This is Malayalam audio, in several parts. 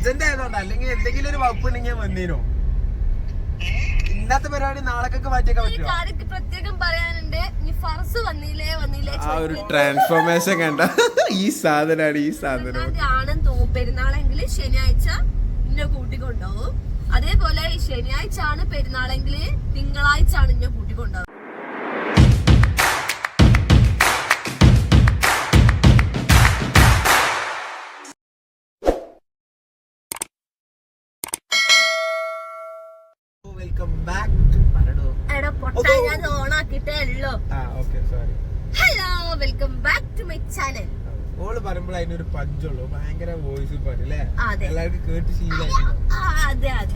അർജന്റ് ആയതുകൊണ്ട് അല്ലെങ്കിൽ എന്തെങ്കിലും ഒരു വകുപ്പ് ഉണ്ടെങ്കിൽ ഞാൻ വന്നീനോ? ഇന്നത്തെ പരിപാടി നാളേക്കൊക്കെ മാറ്റിയൊക്കെ പറ്റുമോ കാര്യം പ്രത്യേകം പറയാനുണ്ട്. ഈ ഫർസ് വന്നില്ലേ വന്നില്ലേ ആ ഒരു ട്രാൻസ്ഫോർമേഷൻ കണ്ട. ഈ സാധനാണ് ഈ സാധനം. ആണെന്ന് തോന്നും പെരുന്നാളെങ്കിൽ ശനിയാഴ്ച ഇന്നെ കൂട്ടിക്കൊണ്ടുപോകും അതേപോലെ ഈ ശനിയാഴ്ച ആണ് പെരുന്നാളെങ്കിൽ തിങ്കളാഴ്ച ആണ് ഇന്നെ കൂട്ടിക്കൊണ്ടുപോകും okay sorry hello welcome back to my channel all പറയുമ്പോൾ അതിനൊരു പഞ്ചുള്ളൂ. ഭയങ്കര വോയിസ് പറയില്ലേ അതെ. എല്ലാവർക്കും കേട്ട്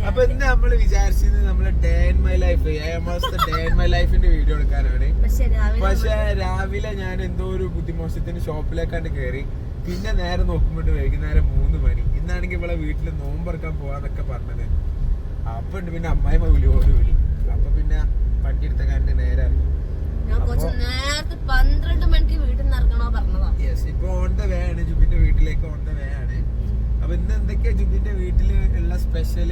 അപ്പൊ ഇന്ന് വിചാരിച്ചത് നമ്മൾ ഡേ ഇൻ മൈ ലൈഫ് ഏഴാം മാസത്തെ ഡേ ഇൻ മൈ ലൈഫിന്റെ വീഡിയോ എടുക്കാനാണ്. പക്ഷെ രാവിലെ രാവിലെ ഞാൻ എന്തോ ഒരു ബുദ്ധിമോശത്തിന് ഷോപ്പിലേക്കാണ്ട് കേറി. പിന്നെ നേരെ നോക്കുമ്പോട്ട് വൈകുന്നേരം മൂന്ന് മണി. ഇന്നാണെങ്കിൽ ഇവിടെ വീട്ടിൽ നോമ്പറക്കാൻ പോവാന്നൊക്കെ പറഞ്ഞത്. അപ്പൊ ഉണ്ട് പിന്നെ അമ്മായിമ്മ വിളി ഓടി വിളി. അപ്പൊ പിന്നെ വണ്ടി എടുത്ത കണ്ട് നേരെ പന്ത്രണ്ട് മണിക്ക് വീട്ടിൽ പറഞ്ഞതാ. യെസ് ഇപ്പൊ ഓൺ ദ വേ ആണ് ജുബിന്റെ വീട്ടിലേക്ക് ഓൺ ദ വേ ആണ്. അപ്പൊ ഇന്ന് എന്തൊക്കെയാ ജുബിന്റെ വീട്ടിൽ ഉള്ള സ്പെഷ്യൽ.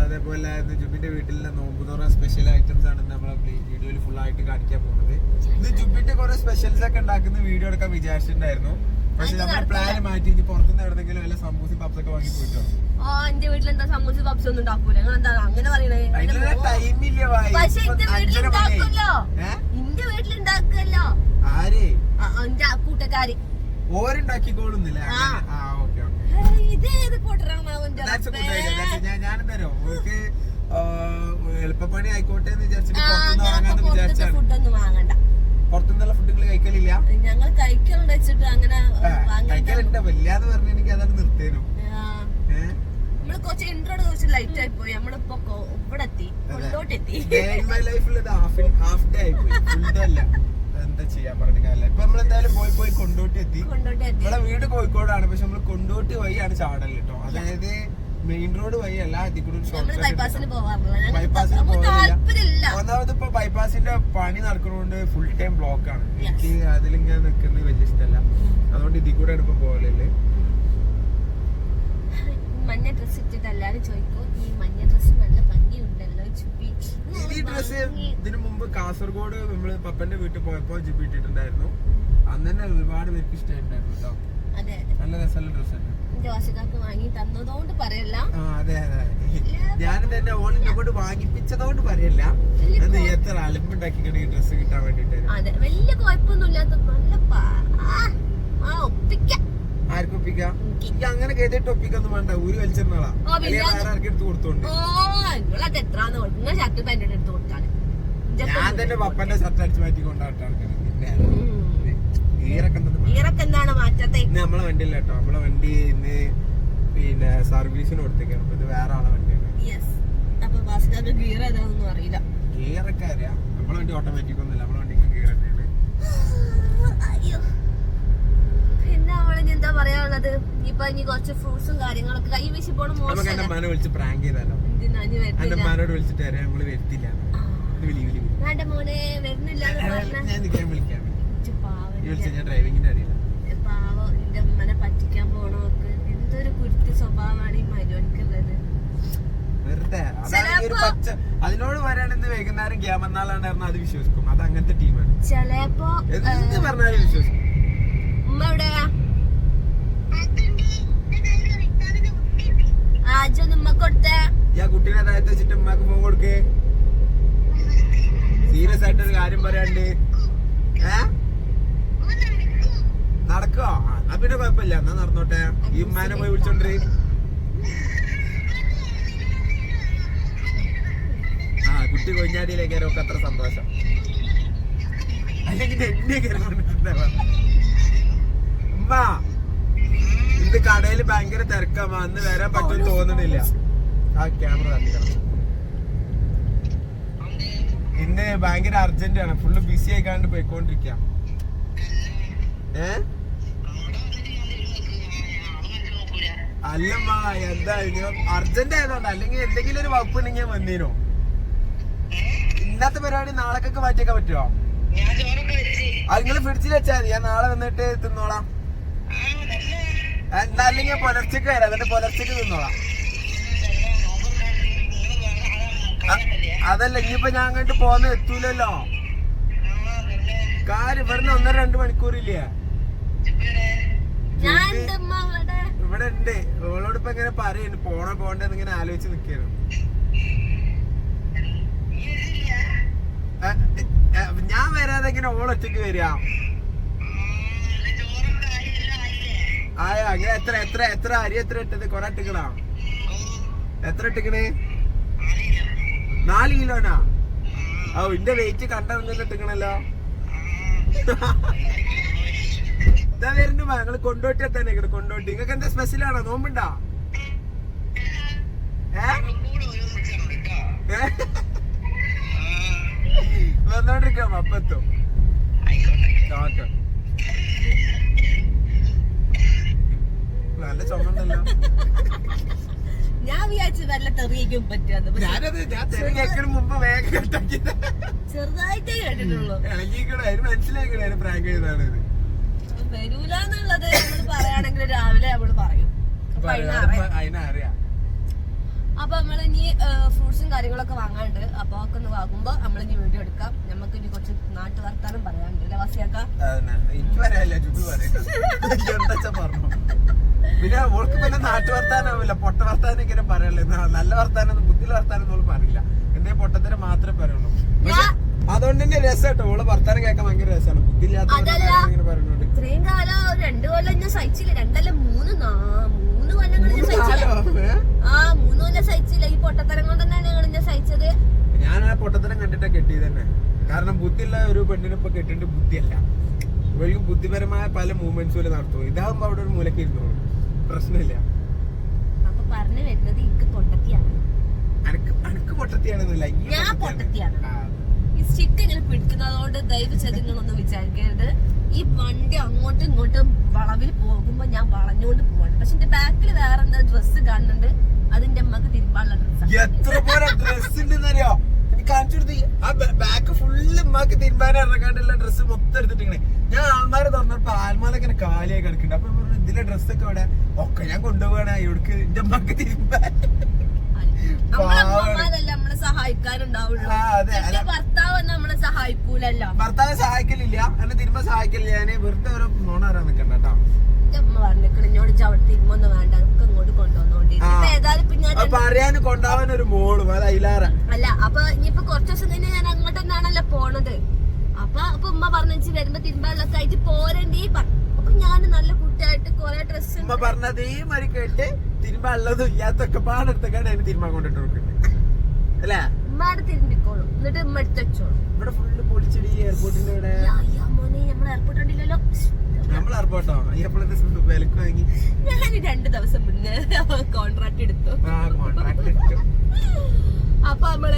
അതേപോലെ ജുബിന്റെ വീട്ടിലുള്ള നോമ്പ് തുറ സ്പെഷ്യൽ ഐറ്റംസ് ആണ് നമ്മളെ വീഡിയോയിൽ ഫുൾ ആയിട്ട് കാണിക്കാൻ പോകുന്നത്. ഇന്ന് ജുബിന്റെ കുറെ സ്പെഷ്യൽസ് ഒക്കെ ഉണ്ടാക്കുന്ന വീഡിയോ എടുക്കാൻ വിചാരിച്ചിട്ടുണ്ടായിരുന്നു. പക്ഷെ നമ്മുടെ പ്ലാൻ മാറ്റി ഇനി പുറത്തുനിന്ന് എവിടെന്നെങ്കിലും വല്ല സമൂസി പപ്സ് ഒക്കെ വാങ്ങി പോയിട്ടോ? ഓ എന്റെ വീട്ടിൽ എന്താ സമൂസ പപ്സ് ഒന്നും ഉണ്ടാക്കൂല. നിങ്ങൾ എന്താ അങ്ങനെ പറയണേ? പക്ഷെ എന്റെ വീട്ടിൽ ഏ? എന്റെ വീട്ടിൽ ഉണ്ടാക്കുമല്ലോ. ആ, എന്റെ കൂട്ടക്കാര് ഓരുണ്ടാക്കിക്കോളുന്നില്ല? ഇത് ഏത് ഞാൻ ഞാനും തരോ. ഓർക്ക് എളുപ്പപ്പണി ആയിക്കോട്ടെ എന്ന് വിചാരിച്ചിട്ട് ഫുഡൊന്നും വാങ്ങണ്ട. പുറത്തുനിന്നുള്ള ഫുഡുകൾ കഴിക്കലില്ല? ഞങ്ങൾ കഴിക്കലുണ്ട് വെച്ചിട്ട് അങ്ങനെ കഴിക്കലുണ്ട്. വല്ലാതെ പറഞ്ഞ എനിക്ക് അതാണ് നിർത്തേനു. നമ്മൾ കുറച്ച് ഇൻട്രോഡ് കുറച്ച് ലൈറ്റ് ആയി പോയി. നമ്മളിപ്പോ കൊ- ഇവിടെ എത്തി ഹാഫ് ഡേ ആയിപ്പോയി ഫുൾ ഡേ എന്താ ചെയ്യാൻ കാര്യമില്ല. ഇപ്പൊ പോയി പോയി കൊണ്ടോട്ടി എത്തി നമ്മളെ വീട് കോഴിക്കോടാണ്. പക്ഷെ നമ്മൾ കൊണ്ടോട്ടി വഴിയാണ് ചാടൽ കേട്ടോ. അതായത് മെയിൻ റോഡ് വഴി അല്ല ബൈപ്പാസിന് പോവാറില്ല. ഒന്നാമത് ഇപ്പൊ ബൈപ്പാസിന്റെ പണി നടക്കുന്നതുകൊണ്ട് ഫുൾ ടൈം ബ്ലോക്കാണ് ആണ്. എനിക്ക് അതിലിങ്ങനെ നിൽക്കുന്നത് വലിയ ഇഷ്ടമല്ല. അതുകൊണ്ട് ഇതിൽ കൂടെ ഇപ്പൊ പോകലല്ലേ മഞ്ഞ ഡ്രസ് ഇട്ടിട്ട് എല്ലാരും ചോദിക്കും ഈ മഞ്ഞ ഡ്രസ് നല്ല ഭംഗിയുണ്ടല്ലോ ചുപ്പി ഈ ഡ്രസ് ഇതിനു മുമ്പ് കാസർഗോഡ് നമ്മൾ പപ്പന്റെ വീട്ടിൽ പോയപ്പോ ജിബി ഇട്ടിട്ടുണ്ടായിരുന്നു. അന്ന് തന്നെ ഒരുപാട് പേർക്ക് ഇഷ്ടമായിട്ടുണ്ടായിരുന്നു കേട്ടോ നല്ല രസമുള്ള ഡ്രസ് എന്റെ വാങ്ങി തന്നതുകൊണ്ട് പറയല്ല. അതെ അതെ ഞാൻ തന്നെ ഓളിനെ കൊണ്ട് വാങ്ങിപ്പിച്ചതുകൊണ്ട് പറയല്ല. അത് എത്ര അലമ്പുണ്ടാക്കി ഡ്രസ് കിട്ടാൻ വേണ്ടിട്ട് അതെ വലിയ കുഴപ്പമൊന്നുമില്ലാത്ത നല്ല ആ ഒപ്പിക്കാം. ആർക്കും ഒപ്പിക്കാം അങ്ങനെ കേട്ടിട്ട് ഒപ്പിക്കൊന്നും വേണ്ട. ഒരു വലിച്ചിരുന്നാളാ ആർക്കും എടുത്ത് കൊടുത്തോണ്ട്. ഞാൻ തന്നെ പപ്പന്റെ ഷർട്ട് അടിച്ച് മാറ്റി കൊണ്ടാട്ടാണ് പിന്നെ ഈറൊക്കെ. എന്താണ് മാറ്റത്തെ? നമ്മളെ വണ്ടി കേട്ടോ. നമ്മളെ വണ്ടി ഇന്ന് പിന്നെ സർവീസിന് കൊടുത്തേക്കാണ്. അപ്പൊ ഇത് വേറെ ആളെ വണ്ടിയാണ്. അപ്പൊ ഗീർ ഏതാണെന്നും അറിയില്ല. ഗിയറൊക്കെ അറിയാം. നമ്മളെ വണ്ടി ഓട്ടോമാറ്റിക് ഒന്നുമില്ല. നമ്മളെ വണ്ടിക്ക് ഗിയർ തന്നെയാണ്. പിന്നെ അവളിന് എന്താ പറയാനുള്ളത്? ഇപ്പൊ ഇനി കുറച്ച് ഫ്രൂട്ട്സും കാര്യങ്ങളൊക്കെ കൈ വീശി പോണ മോനെ വരുന്നില്ല പാവം എന്റെ അമ്മനെ പറ്റിക്കാൻ പോണവർക്ക് എന്തൊരു കുരുത്തി സ്വഭാവമാണ് ഈ അതിനോട് വരാണെന്ന് വൈകുന്നേരം ഗ്യാമന്നാളാണ്ടായിരുന്നു അത് വിശ്വസിക്കും. അത് അങ്ങനത്തെ ടീമാണ് ചെലപ്പോ എന്ത് പറഞ്ഞാലും വിശ്വസിക്കും ഉമ്മ എവിടെയാ ആജൊന്ന് ഉമ്മ കൊടുത്തേ ഞാൻ കുട്ടീനെ താഴത്ത് വെച്ചിട്ട് ഉമ്മാക്ക് സീരിയസ് ആയിട്ടൊരു കാര്യം പറയാണ്ട് ഏ? നടക്കോ? എന്നാ പിന്നെ കുഴപ്പമില്ല. എന്നാ നടന്നോട്ടെ. ഈ ഉമ്മാനെ പോയി വിളിച്ചോണ്ട് ആ കുട്ടി കൊഞ്ഞാടിയിലേക്ക് ഒക്കെ അത്ര സന്തോഷം. അല്ലെങ്കിൽ എന്നെ ഉമ്മാ ഇന്ന് കടയിൽ ഭയങ്കര തിരക്കാ. അന്ന് വരാൻ പറ്റുമെന്ന് തോന്നണില്ല ആ ക്യാമറ തട്ടിക്കണം ഇന്ന് ഭയങ്കര അർജന്റ് ആണ്. ഫുള്ള് ബിസി ആയിക്കാണ്ട് പോയിക്കൊണ്ടിരിക്ക. ഏ? അല്ലമ്മ എന്താ അർജന്റ് ആയതുകൊണ്ട്. അല്ലെങ്കിൽ എന്തെങ്കിലും ഒരു വകുപ്പ് ഉണ്ടെങ്കിൽ വന്നീനോ ഇന്നത്തെ പരിപാടി നാളേക്കൊക്കെ മാറ്റിയൊക്കെ പറ്റുമോ അത് നിങ്ങൾ ഫ്രിഡ്ജിൽ വെച്ചാൽ മതി. ഞാൻ നാളെ വന്നിട്ട് തിന്നോളാം. എന്നാ അല്ലെങ്കിൽ പുലർച്ചക്ക് വരാം. എന്നിട്ട് പുലർച്ചക്ക് നിന്നോളാം അതല്ല ഇനിയിപ്പോ ഞാൻ അങ്ങോട്ട് പോന്ന് എത്തൂലല്ലോ. കാര്യം ഇവിടുന്ന് ഒന്നര രണ്ട് മണിക്കൂറില്ലേ? ഇവിടെ ഉണ്ട്. ഓളോട് ഇപ്പൊ ഇങ്ങനെ പറയുന്നു പോണോ പോണ്ടെന്ന് ഇങ്ങനെ ആലോചിച്ച് നിക്കായിരുന്നു ഞാൻ വരാതെ ഇങ്ങനെ ഓളൊറ്റക്ക് വരിക. ആയോ? അങ്ങനെ എത്ര എത്ര എത്ര അരി എത്ര ഇട്ടത്? കൊറേ ഇട്ടിക്കണോ? എത്ര ഇട്ടിക്കണേ? നാല് കിലോനാ? ഓ ഇന്റെ വെയിറ്റ് കണ്ടറിഞ്ഞിട്ട് ഇട്ടിക്കണല്ലോ. ഇതാ വരുന്നു ഞങ്ങൾ കൊണ്ടോട്ടി തന്നെ ഇങ്ങട് കൊണ്ടോട്ടി. നിങ്ങൾക്ക് എന്താ സ്പെഷ്യൽ ആണോ? നോമ്പുണ്ടാ? വന്നോണ്ടിരിക്കാം അപ്പത്തും നല്ല ചുമണ്ടല്ലോ ഞാൻ വിചാരിച്ചു വല്ല തെറിയിക്കും പറ്റുമെന്ന്. ഞാനത് ഞാൻ മുമ്പ് വേഗം കെട്ടാക്കിയത് ചെറുതായിട്ടേ കേട്ടിട്ടുള്ളൂ. ഇളകിക്കണ അതിന് മനസ്സിലാക്കണ അതിന് പ്രാങ്ക് ചെയ്താണ് ഇത്. നമ്മൾ പറയുകയാണെങ്കിൽ രാവിലെ നമ്മൾ പറയും. അപ്പൊ അതിനറിയാം അപ്പൊ നമ്മൾ ഇനി ഫ്രൂട്ട്സും കാര്യങ്ങളൊക്കെ വാങ്ങാണ്ട് അപ്പൊ ഒക്കെ ഒന്ന് വാങ്ങുമ്പോ നമ്മൾ ഇനി വീഡിയോ എടുക്കാം. നമുക്ക് ഇനി കുറച്ച് നാട്ടു വർത്താനം പറയാനുണ്ട്. അല്ലെ വാസിയാക്ക? പിന്നെ ഓൾക്ക് പിന്നെ നാട്ടു വർത്താനാവില്ല പൊട്ട വർത്താനം ഇങ്ങനെ പറയല്ലേ. നല്ല വർത്താനം ബുദ്ധിയിൽ വർത്താനം ഓൾ പറയില്ല. എന്തേ പൊട്ടത്തിന് മാത്രമേ പറയുള്ളൂ. അതുകൊണ്ട് തന്നെ രസം കേട്ടോ ഓൾ വർത്താനം കേൾക്കാൻ ഭയങ്കര രസമാണ്. ബുദ്ധിയില്ലാത്ത അതല്ല. കാര്യങ്ങൾ ഇങ്ങനെ പറയുന്നുണ്ട്. ഇത്രയും കാലം രണ്ടു കൊല്ലം ഞാൻ സഹിച്ചില്ല. രണ്ടല്ല മൂന്ന് മൂന്ന് കൊല്ലങ്ങൾ ഞാൻ സഹിച്ചില്ല. ആ മൂന്ന് കൊല്ലം സഹിച്ചില്ല. ഈ പൊട്ടത്തരം കൊണ്ട് തന്നെയാണ് ഞാൻ സഹിച്ചത്. ഞാൻ ആ പൊട്ടത്തരം കണ്ടിട്ടാ കെട്ടിയത് തന്നെ. കാരണം ബുദ്ധിയുള്ള ഒരു പെണ്ണിനെ ഇപ്പൊ കെട്ടിട്ട് ബുദ്ധിയല്ല. ഇവർക്ക് ബുദ്ധിപരമായ പല മൂവ്മെന്റ്സും നടത്തും. ഇതാകുമ്പോ അവിടെ ഒരു മൂലക്ക് ഇരുന്നോളൂ. പ്രശ്നമില്ല. അപ്പൊ പറഞ്ഞു വരുന്നത് എനിക്ക് പൊട്ടത്തിയാണ്. അനക്ക് പൊട്ടത്തിയാണെന്നില്ല ഞാൻ പൊട്ടത്തിയാണ്. ഈ സ്റ്റിക്ക് ഇങ്ങനെ പിടിക്കുന്നതുകൊണ്ട് ദയവ് ചെയ്ത് നിങ്ങളൊന്നും വിചാരിക്കരുത്. ഈ വണ്ടി അങ്ങോട്ടും ഇങ്ങോട്ടും വളവിൽ പോകുമ്പോ ഞാൻ വളഞ്ഞുകൊണ്ട് പോവാണ്. പക്ഷെ എന്റെ ബാക്കിൽ വേറെ എന്താ ഡ്രസ്സ് കാണുന്നുണ്ട്? അതിന്റെ അമ്മയ്ക്ക് തിരുമ്പാനുള്ള ഡ്രസ്സാണ് എത്ര പോലെ ഡ്രസ് ഉണ്ടെന്നറിയോ? കാണിച്ചു കൊടുത്ത് ആ ബാക്ക് ഫുള്ള് ഉമ്മാക്ക് തിരുമ്പാൻ ഇറങ്ങാണ്ടുള്ള ഡ്രസ്സ് മൊത്തം എടുത്തിട്ടിങ്ങനെ. ഞാൻ ആൾമാരെ തുറന്നപ്പോ ഇങ്ങനെ കാലിയായി കിടക്കുന്നുണ്ട്. അപ്പൊ പറഞ്ഞു, ഇതിലെ ഡ്രസ്സൊക്കെ ഇവിടെ ഒക്കെ ഞാൻ കൊണ്ടുപോകണ ഇവിടേക്ക് എന്റെ അമ്മയ്ക്ക് തിരുമ്പാൻ. ഭർത്താവ് സഹായിക്കൂലല്ലോ. എന്നെ തിരുമ്പ സഹായിക്കലില്ല. ഞാൻ വെറുതെ ഓരോ നോണ വരാൻ നിക്കണ്ട കേട്ടോ അമ്മ പറഞ്ഞിട്ട് എന്നോട് ചവിട്ടി തിരുമ്പൊന്നും വേണ്ട. ഒക്കെ ഇങ്ങോട്ട് കൊണ്ടുവന്നോണ്ടി. ഇപ്പൊ ഏതായാലും ഇപ്പൊ ഞാൻ അപ്പൊ കൊണ്ടാവാൻ ഒരു മോളും. അത് അയിലാറ അല്ല അപ്പൊ ഇനിയിപ്പൊ കുറച്ച് ദിവസം തന്നെ ഞാൻ അങ്ങോട്ട് തന്നെയാണല്ലോ പോണത്. അപ്പൊ അപ്പൊ ഉമ്മ പറഞ്ഞു വരുമ്പോ തിരുമ്പാലൊക്കെ ആയിട്ട് പോരണ്ടി അപ്പൊ ഞാൻ നല്ല കുട്ടിയായിട്ട് കൊറേ ഡ്രസ് ഉമ്മ പറഞ്ഞ അതേമാതിരി കേട്ട് തിരുമ്പാളതും ഇല്ലാത്തൊക്കെ പാടെടുത്തൊക്കെയാണ് അതിന് തിരുമ്പാൻ കൊണ്ടിട്ട് കൊടുക്കുന്നത് അല്ലേ? ഉമ്മയുടെ തിരുമ്പിക്കോളും. എന്നിട്ട് ഉമ്മ എടുത്ത് വെച്ചോളും. ഇവിടെ ഫുള്ള് പൊളിച്ചെടി എയർപോർട്ടിന്റെ ഇവിടെ. മോനെ നമ്മൾ എയർപോർട്ട് ഉണ്ടല്ലോ നമ്മൾ എയർപോർട്ടോ എപ്പോഴത്തെ വിലക്ക് വാങ്ങി. ഞാൻ രണ്ടു ദിവസം മുന്നേ കോൺട്രാക്ട് എടുത്തു. കോൺട്രാക്ട് എടുത്തു. അപ്പൊ നമ്മൾ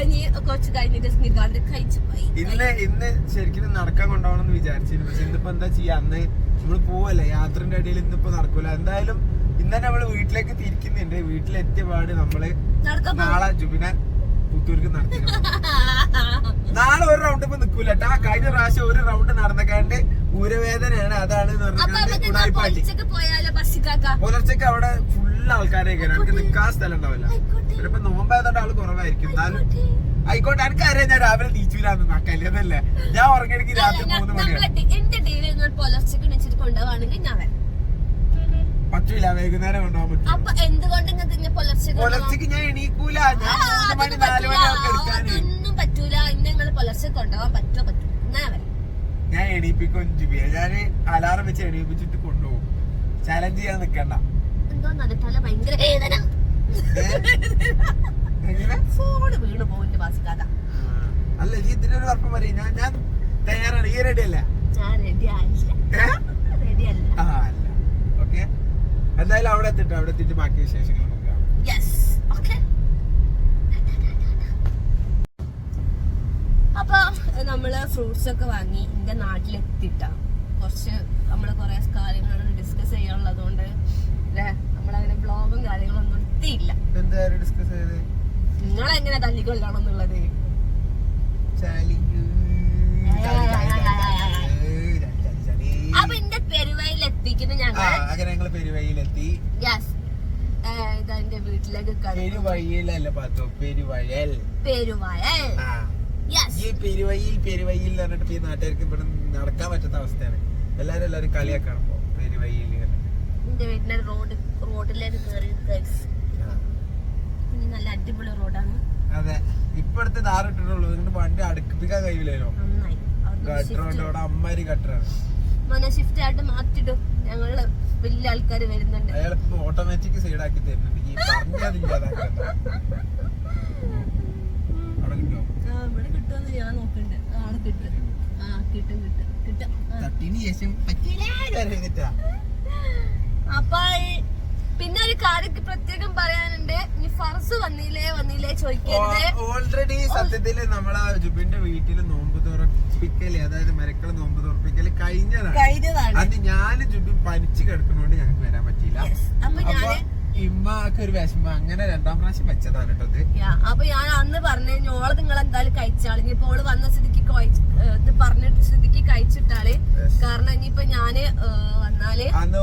കുറച്ച് കഴിഞ്ഞിട്ട് നിക്കാണ്ട് കഴിച്ചു പോയി. ഇന്ന് ഇന്ന് ശരിക്കും നടക്കാൻ കൊണ്ടുപോകണം എന്ന് വിചാരിച്ചിരുന്നു. പക്ഷെ ഇന്നിപ്പോ എന്താ ചെയ്യാ? അന്ന് നമ്മൾ പോവല്ലേ? യാത്രന്റെ ഇടയിൽ ഇന്നിപ്പോ നടക്കൂല. എന്തായാലും ഇന്ന് നമ്മൾ വീട്ടിലേക്ക് തിരിക്കുന്നുണ്ട്. വീട്ടിലെത്തിയ പാട് നമ്മൾ നാളെ ജുബിന പുത്തൂർക്ക് നടത്തി നാളെ ഒരു റൗണ്ട് ഇപ്പൊ നിക്കൂല കഴിഞ്ഞ പ്രാവശ്യം ഒരു റൗണ്ട് നടന്നക്കാണ്ട് ഊരവേദനയാണ് അതാണ് പുലർച്ചയ്ക്ക് അവിടെ ഫുള്ള് ആൾക്കാരെ എനിക്ക് നിക്കാൻ സ്ഥലം ഉണ്ടാവില്ല ചിലപ്പോ നോമ്പായതുകൊണ്ട് ആൾ കുറവായിരിക്കും. എന്നാലും ആയിക്കോട്ടെ. എനിക്ക് അറിയാം ഞാൻ രാവിലെ തീച്ചൂലാന്ന് നോക്കല്ലേ ഞാൻ ഉറങ്ങിയെടുക്കി രാത്രി മൂന്ന് മണിയാണ് പുലർച്ചക്ക് പറ്റൂല വൈകുന്നേരം കൊണ്ടുപോകാൻ പറ്റും പുലർച്ചക്ക് ഞാൻ എണീക്കൂല. ഞാൻ മൂന്ന് മണി അതൊന്നും നാല് പറ്റൂല. മണിയൊക്കെ എടുക്കാന്. പറ്റൂല. ഇന്ന് നിങ്ങൾ പുലർച്ചെ കൊണ്ടുപോകാൻ പറ്റുമോ പറ്റും എന്നാ ഞാൻ എണീപ്പിക്കും ജുബിയ ഞാൻ അലാറം വെച്ച് എണീപ്പിച്ചിട്ട് കൊണ്ടുപോകും. ചാലഞ്ച് ചെയ്യാൻ നിക്കണ്ട. അല്ല ഈ ഇതിനൊരു ഉറപ്പം പറയും. ഞാൻ ഞാൻ തയ്യാറാണ്. ഈ റെഡി? അല്ല? ആ അല്ല. ഓക്കെ എന്തായാലും അവിടെ എത്തിട്ട്? അവിടെ എത്തിയിട്ട് ബാക്കി വിശേഷങ്ങൾ നമുക്ക് കാണാം. അപ്പൊ നമ്മൾ ഫ്രൂട്ട്സ് ഒക്കെ വാങ്ങി എന്റെ നാട്ടിലെത്തിട്ട കുറച്ച് നമ്മൾ കുറെ കാര്യങ്ങളാണ് ഡിസ്കസ് ചെയ്യാനുള്ളതുകൊണ്ട് അല്ലേ നമ്മളങ്ങനെ ബ്ലോഗും കാര്യങ്ങളൊന്നും എത്തിയില്ല ഡിസ്കസ് ചെയ്ത്? നിങ്ങളെങ്ങനെ തല്ലിക്കൊല്ലണം എന്നുള്ളത്. അപ്പൊ എന്റെ പെരുവയിൽ എത്തിയിരിക്കുന്നു ആ ഞങ്ങൾ അങ്ങനെ ഞങ്ങൾ എത്തി യെസ് ഇതാ എന്റെ വീട്ടിലേക്ക് പെരുവഴിയിലല്ല പാത്തോ പെരുവയൽ പേരുവായൽ ആ. യെസ് ഈ പെരുവയിൽ പെരുവയിൽ എന്ന് പറഞ്ഞിട്ട് ഈ നാട്ടുകാർക്ക് ഇവിടെ നടക്കാൻ പറ്റാത്ത അവസ്ഥയാണ്. എല്ലാരും എല്ലാരും കളിയാക്കാണ് ഇപ്പൊ വീട്ടിലെ റോഡ് റോഡിലേക്ക് കയറി നല്ല അടിപൊളി റോഡാണ്. അതെ. ഇപ്പഴത്തെ ധാറിട്ടുള്ളൂ അതുകൊണ്ട് വണ്ടി അടുപ്പിക്കാൻ കഴിയില്ലല്ലോ. ഗട്ടറുണ്ട് അവിടെ അമ്മാരി ഗട്ടറാണ്. മോനെ ഷിഫ്റ്റ് ആയിട്ട് മാറ്റിടും ഞങ്ങൾ വലിയ ആൾക്കാർ വരുന്നുണ്ട്. അയാളിപ്പോ ഓട്ടോമാറ്റിക് ആക്കി തരുന്നുണ്ട്. ഈ പറഞ്ഞതില്ലാതാക്കണ്ട അവിടെ കിട്ടോ ആ, ഇവിടെ കിട്ടുമെന്ന് ഞാൻ നോക്കണ്ട്. കിട്ടും. ആ കിട്ടും കിട്ടും കിട്ടും. അപ്പൊ പിന്നെ ഒരു കാര്യം പ്രത്യേകം പറയാനുണ്ട്. ഇനി ഫർസ് വന്നില്ലേ വന്നില്ലേ ചോദിക്കരുത്. ഓൾറെഡി സത്യത്തിൽ നമ്മളെ ജുബിന്റെ വീട്ടിൽ നോമ്പ് തുറപ്പിക്കൽ അതായത് മരക്കൾ നോമ്പ് തുറപ്പിക്കൽ കഴിഞ്ഞതാണ്. കഴിഞ്ഞതാണ്. അത് ഞാൻ ജുബിൻ പനിച്ച് കിടക്കുന്നോണ്ട് ഞങ്ങൾക്ക് വരാൻ പറ്റിയില്ല. അപ്പൊ ഞാൻ ഇമ്മക്ക് ഒരു വിഷമം. അങ്ങനെ രണ്ടാം പ്രാവശ്യം വെച്ചതാണ് കേട്ടോ ഇത്. അപ്പൊ ഞാൻ അന്ന് പറഞ്ഞു ഓൾ നിങ്ങൾ എന്തായാലും കഴിച്ചാൾ. ഇനിയിപ്പോ ഓൾ വന്ന സ്ഥിതിക്ക് ഇത് പറഞ്ഞിട്ട് സ്ഥിതിക്ക് കഴിച്ചിട്ടാൾ. കാരണം ഇനിയിപ്പോ ഞാൻ വന്നാൽ അന്ന്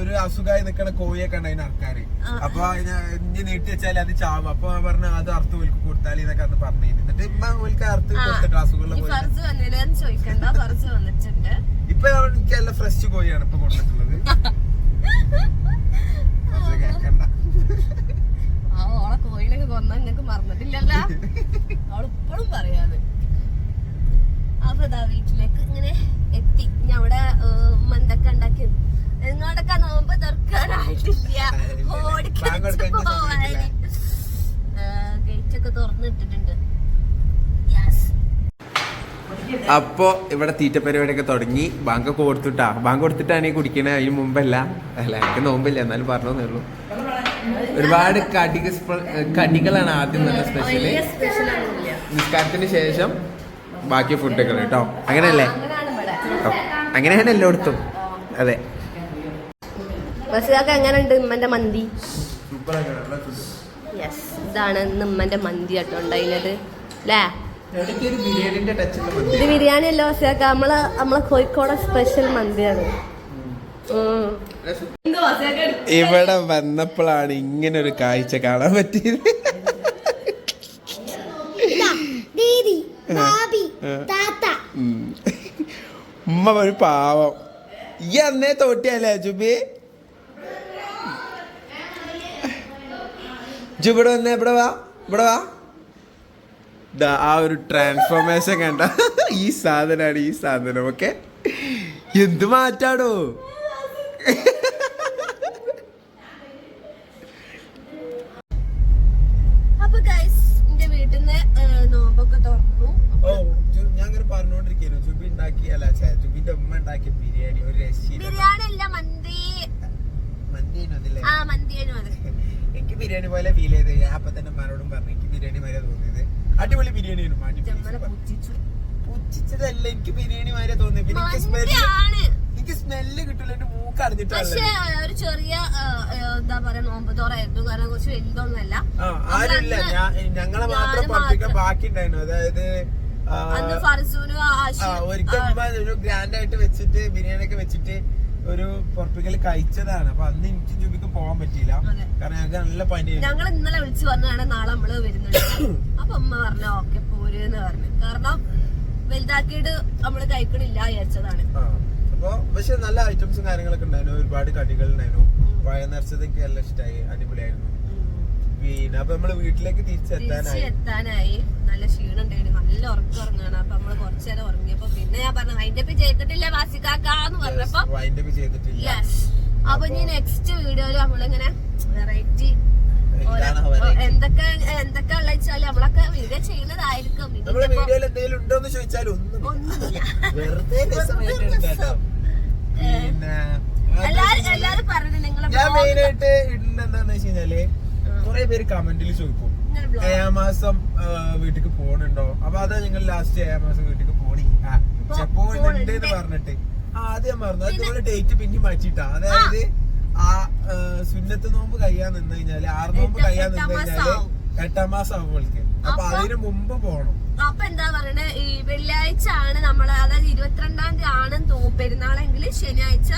ഒരു അസുഖമായി നിക്കണ കോഴിയൊക്കെ ഉണ്ടായിന് ആൾക്കാര്. അപ്പൊ ഇനി നീട്ടി വെച്ചാൽ അത് ചാവും. അപ്പൊ പറഞ്ഞ അത് അർത്ഥം ഒലിക്ക് കൊടുത്താൽ എന്നൊക്കെ അന്ന് പറഞ്ഞു എന്നിട്ട് ഇമ്മ ഒലിക്ക് അർത്ഥം കൊടുത്തിട്ട് അസുഖമുള്ള ഫർസ് വന്നില്ലേ ചോദിക്കണ്ട. ഫർസ് വന്നിട്ടുണ്ട്. ഇപ്പൊ എനിക്ക് നല്ല ഫ്രഷ് കോഴിയാണ് ഇപ്പൊ കൊണ്ടിട്ടുള്ളത് ആ ഓളെ കോയിലൊക്കെ കൊന്ന നിങ്ങക്ക് മറന്നിട്ടില്ലല്ലോ. അവൾ ഇപ്പോഴും പറയാത് അപ്പൊ ഇതാ വീട്ടിലേക്ക് ഇങ്ങനെ എത്തി. ഞാൻ അവിടെ മന്തൊക്കെ ഉണ്ടാക്കി? നിങ്ങളോടൊക്കെ നോമ്പ് തുറക്കാനായിട്ടില്ല. ഓടിക്കാൻ ഗേറ്റൊക്കെ. തുറന്നിട്ടിട്ടുണ്ട് യെസ് അപ്പോ ഇവിടെ തീറ്റ പരിപാടിയൊക്കെ തുടങ്ങി. ബാങ്ക് ഒക്കെ കൊടുത്തിട്ടാ. ബാങ്ക് കൊടുത്തിട്ടാണ് ഈ കുടിക്കണേ? അതിന് മുമ്പല്ല. അല്ല എനിക്ക് നോമ്പില്ല. എന്നാലും പറഞ്ഞേ ഉള്ളൂ. ഒരുപാട് കടികൾ കടികളാണ് ആദ്യം നല്ല സ്പെഷ്യൽ നിസ്കാരത്തിന് ശേഷം ബാക്കി ഫുഡൊക്കെ കേട്ടോ അങ്ങനെയല്ലേ? അങ്ങനെയാണ് എല്ലായിടത്തും. അതെ. ബസ്സുകാർക്ക് എങ്ങനെയുണ്ട് ഉമ്മന്റെ മന്തി? യെസ് ഇതാണ് നിമ്മന്റെ ഉമ്മന്റെ മന്തി കേട്ടോ ഉണ്ടായിരുന്നത്. അല്ലേ ഇത് ബിരിയാണി അല്ല ബസ്സുകാക്ക നമ്മളെ നമ്മളെ കോഴിക്കോട് സ്പെഷ്യൽ മന്തിയാണ്. ഇവിടെ വന്നപ്പോഴാണ് ഇങ്ങനെ ഒരു കാഴ്ച കാണാൻ പറ്റിയത്. ഉമ്മ ഒരു പാവം. ഈ അന്നേ തോട്ടിയല്ലേ ജുബി? ജു ഇവിടെ വന്നേ ഇവിടെ വാ ഇവിടെ വാ. ആ ഒരു ട്രാൻസ്ഫോർമേഷൻ കണ്ട. ഈ സാധനമാണ് ഈ സാധനം ഓക്കെ എന്ത് മാറ്റാടോ അപ്പൊ ഗൈസ് എന്റെ വീട്ടിൽ നിന്ന് നോമ്പൊക്കെ തുറന്നു ഓ ജു- ഞാൻ അങ്ങനെ പറഞ്ഞോണ്ടിരിക്കുന്നു ജുബി ഉണ്ടാക്കി അല്ല ഛെ, ജുബിന്റെ ഉമ്മ ഉണ്ടാക്കിയ ബിരിയാണി ഒരു രക്ഷയില്ല ബിരിയാണി അല്ല മന്തി മന്തിയേനു അതില്ലേ ആ മന്തിയാനും അത് എനിക്ക് ബിരിയാണി പോലെ ഫീൽ ചെയ്ത് ഞാൻ അപ്പൊ തന്നെ മാരോടും പറഞ്ഞു എനിക്ക് ബിരിയാണി മാരെ തോന്നിയത് അടിപൊളി ബിരിയാണി ആയിരുന്നു അടിപൊളി ചെമ്മല super. പുച്ഛിച്ചു പുച്ഛിച്ചതല്ല എനിക്ക് ബിരിയാണി മാതിരി തോന്നി പിന്നെ എനിക്ക് സ്മെല്ല് എനിക്ക് സ്മെല്ല് കിട്ടില്ല എന്റെ മൂക്ക് അടഞ്ഞിട്ടാണ് പക്ഷേ ഒരു ചെറിയ എന്താ പറയാ നോമ്പത്തോറായിരുന്നു കാരണം കുറച്ച് വലുതൊന്നല്ല ആരുമില്ല. ഞങ്ങളെ മാത്രം പഠിപ്പിക്കാൻ ബാക്കി ഉണ്ടായിരുന്നു അതായത് ഒരിക്കൽ ഗ്രാൻഡ് ആയിട്ട് വെച്ചിട്ട് ബിരിയാണി ഒക്കെ വെച്ചിട്ട് ഒരു പുറപ്പിക്കൽ കഴിച്ചതാണ്. അപ്പൊ അന്ന് എനിക്ക് ജൂബിക്ക് പോകാൻ പറ്റിയില്ല. കാരണം ഞങ്ങൾക്ക് നല്ല പനി ഞങ്ങൾ ഇന്നലെ വിളിച്ചു പറഞ്ഞാണ് നാളെ നമ്മൾ വരുന്നത് അപ്പൊ അമ്മ പറഞ്ഞു ഓക്കെ പോരുന്ന് പറഞ്ഞു. കാരണം വലുതാക്കിയിട്ട് നമ്മൾ കഴിക്കണില്ല വിചാരിച്ചതാണ്. അപ്പൊ പക്ഷെ നല്ല ഐറ്റംസും കാര്യങ്ങളൊക്കെ ഉണ്ടായിരുന്നു. ഒരുപാട് കടികൾ ഉണ്ടായിരുന്നു. പഴയ നിറച്ചതൊക്കെ നല്ല ഇഷ്ടമായി അടിപൊളിയായിരുന്നു. പിന്നെ അപ്പൊ നമ്മൾ വീട്ടിലേക്ക് തിരിച്ച് തിരിച്ചെത്താനായി. എത്താനായി നല്ല ക്ഷീണം ഉണ്ടായിരുന്നു. നല്ല ഉറക്കം ഉറങ്ങാണ്. അപ്പൊ നമ്മൾ കുറച്ചു നേരം ഉറങ്ങിയപ്പോ പിന്നെ ഞാൻ പറഞ്ഞു ഇപ്പൊ ചെയ്തിട്ടില്ല വാസിക്കാക്കാന്ന് പറഞ്ഞപ്പോ വൈൻഡപ്പ് ചെയ്തിട്ടില്ല. അപ്പൊ ഇനി നെക്സ്റ്റ് വീഡിയോയിൽ നമ്മളിങ്ങനെ വെറൈറ്റി? എന്തൊക്കെ എന്തൊക്കെ ഉള്ള വെച്ചാൽ നമ്മളൊക്കെ വീഡിയോ ചെയ്യുന്നതായിരിക്കും. നമ്മുടെ വീഡിയോയിൽ എന്തെങ്കിലും ഉണ്ടോന്ന് ചോദിച്ചാൽ ഒന്നും ഒന്നുമില്ല. വെറുതെ. പിന്നെ എല്ലാരും എല്ലാരും പറഞ്ഞു നിങ്ങളെ ഞാൻ മെയിൻ ആയിട്ട് ഇടുന്ന എന്താന്ന് വെച്ച് കഴിഞ്ഞാൽ കുറെ പേര് കമന്റിൽ ചോദിക്കും. ഏഴാമാസം വീട്ടിക്ക് പോണുണ്ടോ? അപ്പൊ അതാ ഞങ്ങൾ ലാസ്റ്റ് ഏഴാമാസം വീട്ടിക്ക് പോണി. പോകുന്നുണ്ട് പറഞ്ഞിട്ട്. ആദ്യം പറഞ്ഞു അത് ഡേറ്റ് പിന്നെ മാറ്റിട്ടാ അതായത് ആ സുന്നത്ത് നോമ്പ് കഴിയാൻ നിന്ന് കഴിഞ്ഞാൽ ആറ് നോമ്പ് കഴിയാൻ നിന്ന് കഴിഞ്ഞാൽ. എട്ടാം മാസം ആവുമ്പോൾക്ക് അപ്പൊ അതിന് മുമ്പ് പോണം. അപ്പൊ എന്താ പറയണേ? ഈ വെള്ളിയാഴ്ച ആണ് നമ്മൾ അതായത് ഇരുപത്തിരണ്ടാം തീയതി ആണ് തോന്നും പെരുന്നാളെങ്കിൽ ശനിയാഴ്ച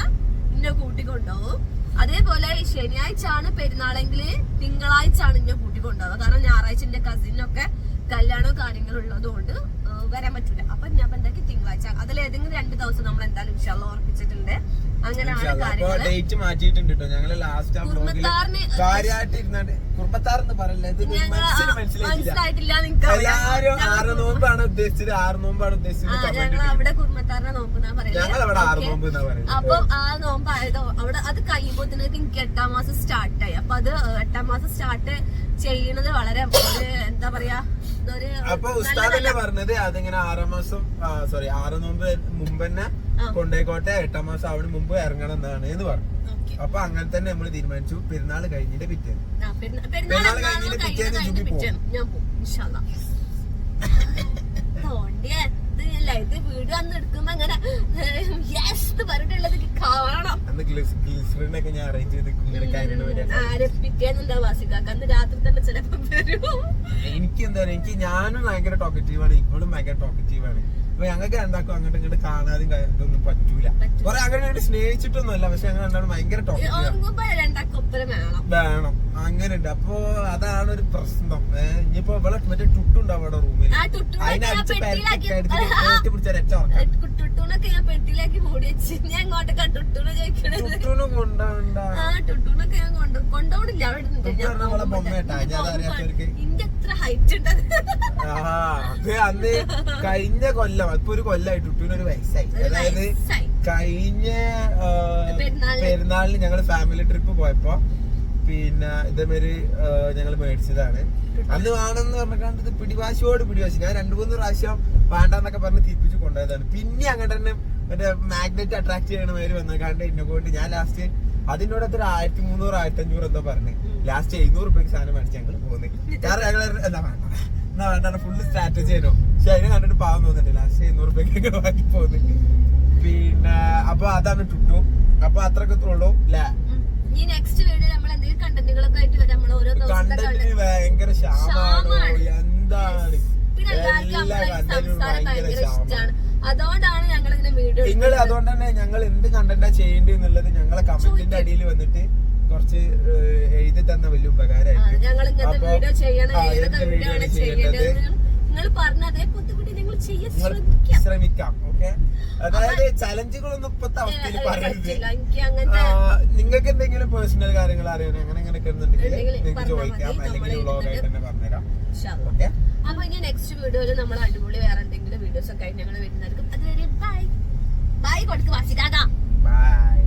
ഇന്നെ കൂട്ടിക്കൊണ്ടുപോകും അതേപോലെ ശനിയാഴ്ച ആണ് പെരുന്നാളെങ്കിൽ തിങ്കളാഴ്ച ആണ് ഇന്നെ കൂട്ടിക്കൊണ്ടുപോകുക കാരണം ഞായറാഴ്ച എന്റെ കസിനൊക്കെ കല്യാണവും കാര്യങ്ങളും ഉള്ളതുകൊണ്ട് വരാൻ പറ്റൂല. അപ്പൊ ഞാൻ എന്താക്കി? തിങ്കളാഴ്ച. അതിൽ ഏതെങ്കിലും രണ്ട് ദിവസം നമ്മൾ എന്തായാലും ഓർപ്പിച്ചിട്ടുണ്ട് അങ്ങനെയാണ് അപ്പൊ ഡേറ്റ് മാറ്റിയിട്ടുണ്ട് കേട്ടോ ഞങ്ങൾ ലാസ്റ്റ് ആ ബ്ലോഗിൽ കാര്യമായിട്ട് ഇരുന്നാണ്ട് കുടുംബത്താർ എന്ന് പറയില്ല? ഇത് മനസ്സിലായിട്ടില്ല. എല്ലാരും ആറ് നോമ്പാണ് ഉദ്ദേശിച്ചത്. ആറ് നോമ്പാണ് ഉദ്ദേശിച്ചത് അവിടെ കുടുംബത്താറിനെ അവിടെ ആറ് നോമ്പ് എന്നാ പറയുന്നത് അപ്പൊ ആ നോമ്പായതോ അവിടെ അത് കഴിയുമ്പോഴത്തേക്ക് എനിക്ക് എട്ടാം മാസം സ്റ്റാർട്ടായി. അപ്പൊ അത് എട്ടാം മാസം സ്റ്റാർട്ട് ചെയ്യണത് വളരെ എന്താ പറയാ അപ്പൊ ഉസ്താദല്ലേ പറഞ്ഞത്? അതിങ്ങനെ ആറാം മാസം സോറി ആറ് നോമ്പ് മുമ്പ് തന്നെ. കൊണ്ടേക്കോട്ടെ എട്ടാം മാസം അവിടെ മുമ്പ് ഇറങ്ങണം എന്നാണ് എന്ന് പറഞ്ഞു. അപ്പൊ അങ്ങനെ തന്നെ നമ്മൾ തീരുമാനിച്ചു. പെരുന്നാൾ കഴിഞ്ഞിട്ട് പിറ്റേന്ന് പെരുന്നാൾ കഴിഞ്ഞിട്ട് പിറ്റേന്ന് ജുബി ഞാൻ പോകും. അറേഞ്ച് ചെയ്ത് എനിക്ക് എന്താ എനിക്ക് ഞാനും ഭയങ്കര ടോക്കറ്റീവ് ആണ്. ഇപ്പോഴും ഭയങ്കര ടോക്കറ്റീവ് ആണ്. അപ്പൊ ഞങ്ങൾക്ക് രണ്ടാക്കും അങ്ങോട്ട് ഇങ്ങോട്ട് കാണാതെ ഇതൊന്നും പറ്റൂല. കൊറേ അങ്ങനെ സ്നേഹിച്ചിട്ടൊന്നും സ്നേഹിച്ചിട്ടൊന്നുമല്ല പക്ഷെ ഞങ്ങൾ രണ്ടാളും ഭയങ്കര ടോപ്പ് വേണം. അങ്ങനെയുണ്ട്. അപ്പൊ അതാണ് ഒരു പ്രശ്നം. ഇനിയിപ്പോ ഇവിടെ മറ്റേ ടുട്ടുണ്ടാവും അവിടെ റൂമിൽ ടുട്ടുനും കൊണ്ടോണില്ല അത് അന്ന് കഴിഞ്ഞ കൊല്ലം ഇപ്പൊ ഒരു കൊല്ലായി. ടുട്ടുവിന് ഒരു വയസ്സായി. അതായത്. കഴിഞ്ഞ. പെരുന്നാളിന്. ഞങ്ങൾ ഫാമിലി ട്രിപ്പ് പോയപ്പോ പിന്നെ ഇതേമാരി ഞങ്ങൾ മേടിച്ചതാണ്. അന്ന് വേണമെന്ന് പറഞ്ഞിട്ട് പിടിവാശിയോട് പിടിവാശി. ഞാൻ രണ്ടു മൂന്ന് പ്രാവശ്യം വേണ്ടെന്നൊക്കെ പറഞ്ഞ് തിരിപ്പിച്ച് കൊണ്ടുപോയതാണ്. പിന്നെ അങ്ങനെ തന്നെ മറ്റേ മാഗ്നറ്റ് അട്രാക്ട് ചെയ്യണ മാതിരി വന്നേക്കാണ്ട് എന്നെ കൊണ്ട് ഞാൻ ലാസ്റ്റ് അതിനോട് അത്ര ആയിരത്തി മുന്നൂറ് ആയിരത്തി അഞ്ഞൂറ് എന്തോ പറഞ്ഞു. ലാസ്റ്റ് എഴുന്നൂറ് രൂപയ്ക്ക് സാധനം മേടിച്ച് ഞങ്ങൾ പോകുന്നത് കാരണം ഞങ്ങൾ എന്താ വേണ്ട. എന്നാ വേണ്ട ഫുള്ള് സ്ട്രാറ്റജി ആയിരുന്നു. പക്ഷെ അതിനെ കണ്ടിട്ട് പാവം തോന്നുന്നുണ്ട് ലാസ്റ്റ് എഴുന്നൂറ് രൂപയ്ക്ക് വാങ്ങി പോകുന്നു പിന്നെ അപ്പൊ അതാണ് ടുട്ടു. അപ്പൊ അത്രക്കത്രേ ഉള്ളൂ. ഈ നെക്സ്റ്റ് വീഡിയോ നമ്മൾ എന്തെങ്കിലും കണ്ടന്റുകളൊക്കെ ആയിട്ട് വരാം. നമ്മൾ ഓരോ. ഭയങ്കര. എന്താണ്? പിന്നെ എല്ലാവർക്കും നമ്മളെ സംസാരം ഭയങ്കര ഭയങ്കര ഇഷ്ടമാണ് അതുകൊണ്ടാണ് ഞങ്ങൾ വീഡിയോ നിങ്ങൾ അതുകൊണ്ട് തന്നെ ഞങ്ങൾ എന്ത് കണ്ടന്റാ ചെയ്യേണ്ടി എന്നുള്ളത് ഞങ്ങളെ കമന്റിന്റെ അടിയിൽ വന്നിട്ട് കുറച്ച് എഴുതി തന്ന വലിയ ഉപകാരമായിരിക്കും. ഞങ്ങൾ ഇങ്ങനത്തെ വീഡിയോ ചെയ്യണം. ആ, ഏതൊക്കെ വീഡിയോ ആണ് ചെയ്യേണ്ടത്? ചെയ്യേണ്ടത്? നിങ്ങൾ പറഞ്ഞ അതേ പുത്തുകുട്ടി നിങ്ങൾ ചെയ്യാൻ ശ്രമിക്കാം. ശ്രമിക്കാം ഓക്കെ? അതായത് ചലഞ്ചുകളൊന്നും ഇപ്പത്തെ അവസ്ഥയിൽ പറയരുത്. നിങ്ങൾക്ക് എന്തെങ്കിലും പേഴ്സണൽ കാര്യങ്ങൾ അറിയാനോ അങ്ങനെ അങ്ങനെ കിട്ടുന്നുണ്ടെങ്കിൽ ഉണ്ടെന്നുണ്ടെങ്കിൽ നിങ്ങൾക്ക് ചോദിക്കാം അല്ലെങ്കിൽ നമ്മളെ തന്നെ പറഞ്ഞുതരാം. ഓക്കെ? അപ്പൊ ഇനി നെക്സ്റ്റ് വീഡിയോയിൽ നമ്മൾ അടിപൊളി വേറെ എന്തെങ്കിലും വീഡിയോസ് ഒക്കെ ആയിട്ട് ഞങ്ങൾ വരുന്നതായിരിക്കും. അതുവരെ ബൈ ബൈ കൊടുക്ക് വാസിക്കാക്കാം ബൈ